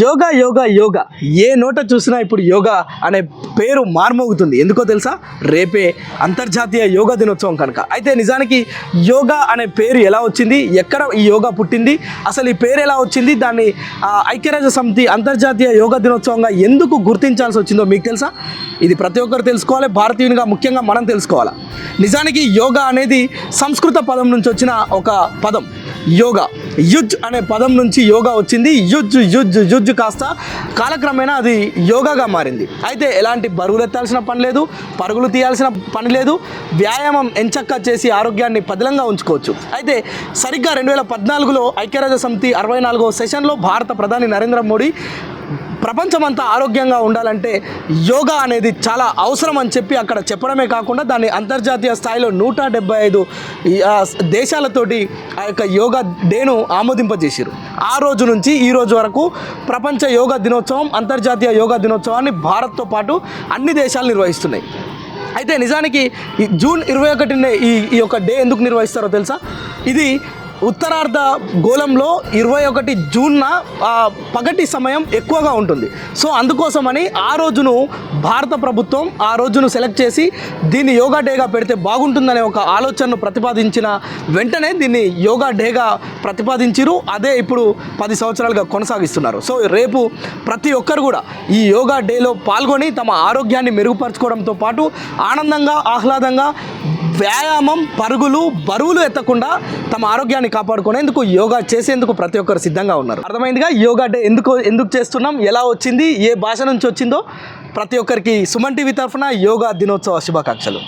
యోగా యోగా యోగా. ఏ నోట చూసినా ఇప్పుడు యోగా అనే పేరు మార్మోగుతుంది. ఎందుకో తెలుసా? రేపే అంతర్జాతీయ యోగా దినోత్సవం కనుక. అయితే నిజానికి యోగా అనే పేరు ఎలా వచ్చింది? ఎక్కడ ఈ యోగా పుట్టింది? అసలు ఈ పేరు ఎలా వచ్చింది? దాన్ని ఆ, ఐక్యరాజ్య సమితి అంతర్జాతీయ యోగా దినోత్సవంగా ఎందుకు గుర్తించాల్సి వచ్చిందో మీకు తెలుసా? ఇది ప్రతి ఒక్కరు తెలుసుకోవాలి. భారతీయునిగా ముఖ్యంగా మనం తెలుసుకోవాలి? నిజానికి యోగా అనేది సంస్కృత పదం నుంచి వచ్చిన ఒక పదం. యోగా. యుజ్ అనే పదం నుంచి యోగా వచ్చింది. యుజ్ యుజ్ యుజ్ కాస్త కాలక్రమేణా అది యోగాగా మారింది. అయితే ఎలాంటి బరువులు ఎత్తాల్సిన పని లేదు పరుగులు తీయాల్సిన పని లేదు వ్యాయామం ఎంచక్కా చేసి ఆరోగ్యాన్ని పదిలంగా ఉంచుకోవచ్చు. అయితే సరిగ్గా రెండు వేల పద్నాలుగులో ఐక్యరాజ్య సమితి అరవై నాలుగో సెషన్లో భారత ప్రధాని నరేంద్ర మోడీ ప్రపంచమంతా ఆరోగ్యంగా ఉండాలంటే యోగా అనేది చాలా అవసరం అని చెప్పి అక్కడ చెప్పడమే కాకుండా దాన్ని అంతర్జాతీయ స్థాయిలో నూట డెబ్బై ఐదు ఆ, దేశాలతోటి ఆ యొక్క యోగా డేను ఆమోదింపజేసారు ఆ రోజు నుంచి ఈ రోజు వరకు ప్రపంచ యోగా దినోత్సవం అంతర్జాతీయ యోగా దినోత్సవాన్ని భారత్తో పాటు అన్ని దేశాలు నిర్వహిస్తున్నాయి. అయితే నిజానికి ఈ జూన్ ఇరవై ఒకటినే ఈ ఈ యొక్క డే ఎందుకు నిర్వహిస్తారో తెలుసా? ఇది ఉత్తరార్ధ గోళంలో ఇరవై ఒకటి జూన్న పగటి సమయం ఎక్కువగా ఉంటుంది. సో అందుకోసమని ఆ రోజును భారత ప్రభుత్వం ఆ రోజును సెలెక్ట్ చేసి దీన్ని యోగా డేగా పెడితే బాగుంటుందనే ఒక ఆలోచనను ప్రతిపాదించిన వెంటనే దీన్ని యోగా డేగా ప్రతిపాదించిరు. అదే ఇప్పుడు పది సంవత్సరాలుగా కొనసాగిస్తున్నారు. సో రేపు ప్రతి ఒక్కరు కూడా ఈ యోగా డేలో పాల్గొని తమ ఆరోగ్యాన్ని మెరుగుపరచుకోవడంతో పాటు ఆనందంగా ఆహ్లాదంగా వ్యాయామం పరుగులు బరువులు ఎత్తకుండా తమ ఆరోగ్యాన్ని కాపాడుకునేందుకు యోగా చేసేందుకు ప్రతి ఒక్కరు సిద్ధంగా ఉన్నారు. అర్థమైందిగా? యోగా డే ఎందుకు ఎందుకు చేస్తున్నాం? ఎలా వచ్చింది? ఏ భాష నుంచి వచ్చిందో ప్రతి ఒక్కరికి సుమన్ టీవీ తరఫున యోగా దినోత్సవ శుభాకాంక్షలు.